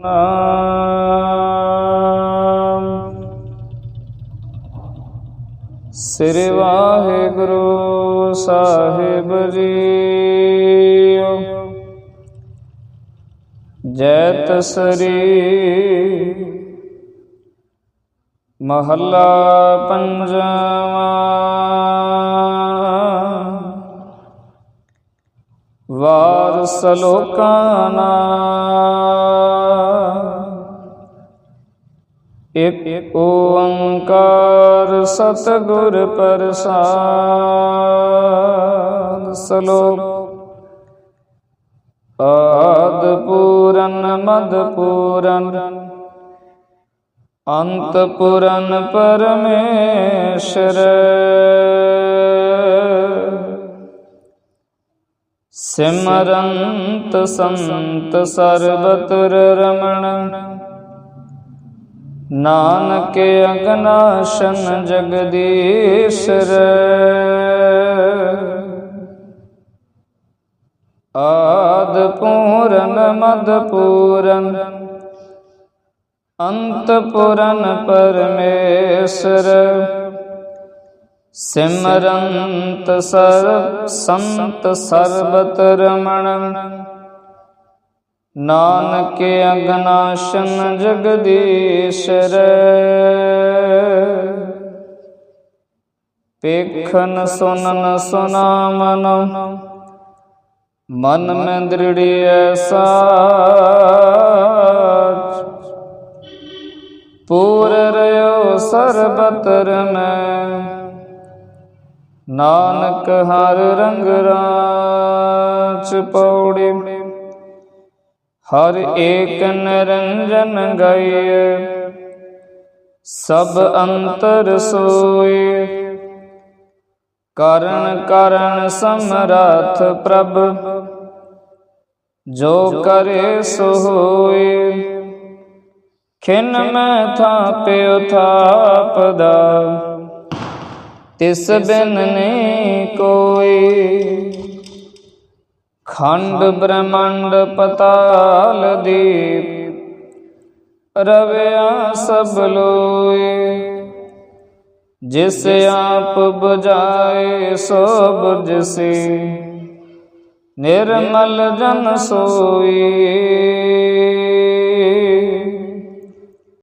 ਨਾਮ ਸ੍ਰੀ ਵਾਹਿਗੁਰੂ ਸਾਹਿਬ ਜੀ। ਜੈ ਤਸਰੀ। ਮਹੱਲਾ ਪੰਜਵਾਂ ਵਾਰ ਸਲੋਕਾਂ ਇਕ ਓੰਕਾਰ ਸਤਿਗੁਰ ਪ੍ਰਸਾਦ ਸ਼ਲੋਕ। ਆਦ ਪੂਰਨ ਮਦ ਪੂਰਨ। ਅੰਤ ਪੁਰਨ ਪਰਮੇਸ਼ਰ। ਸਿਮਰੰਤ ਸੰਤ ਸਰਬਤਰ ਰਮਣ। ਨਾਨਕ ਅਗਨਾਸ਼ਨ ਜਗਦੀਸ਼ਰ। ਆਦ ਪੂਰਨ ਮਦ ਪੂਰਨ ਅੰਤ ਪੁਰਨ ਪਰਮੇਸ਼ਰ। ਸਿਮਰੰਤ ਸਰਬ ਸੰਤ ਸਰਬਤ ਰਮਣ। ਨਾਨਕ ਅਗਨਾਸ਼ਨ ਜਗਦੀਸ਼ਰ ਪੇਖਨ ਸੁਨਨ ਸੁਨਾਮਨ। ਮਨ ਮੈਂ ਦ੍ਰਿੜਿਐ ਸਾਚ। ਪੂਰ ਰਿਓ ਸਰਬਤਰ ਮੈਂ ਨਾਨਕ ਹਰ ਰੰਗ ਰਾਚ ਪੌੜੀ। ਹਰ ਏਕ ਨਰੰਜਨ ਗਏ ਸਭ ਅੰਤਰ ਸੋਏ ਕਰਨ ਕਰਨ ਸਮਰਥ ਪ੍ਰਭ, ਜੋ ਕਰੇ ਸੋ ਹੋਏ। ਖਿਨ ਮੈਂ ਥਾਪਿਓ ਥਾਪਦਾ ਤਿਸ ਬਿਨ ਨਹੀਂ ਕੋਈ ਖੰਡ ਬ੍ਰਹਮੰਡ ਪਤਾਲ ਦੀਪ ਰਵਿਆ ਸਭ ਲੋਏ। ਜਿਸ ਆਪ 부ਝਾਏ ਸੋ 부ਝਸੀ ਨਿਰਮਲ ਜਨ ਸੋਈ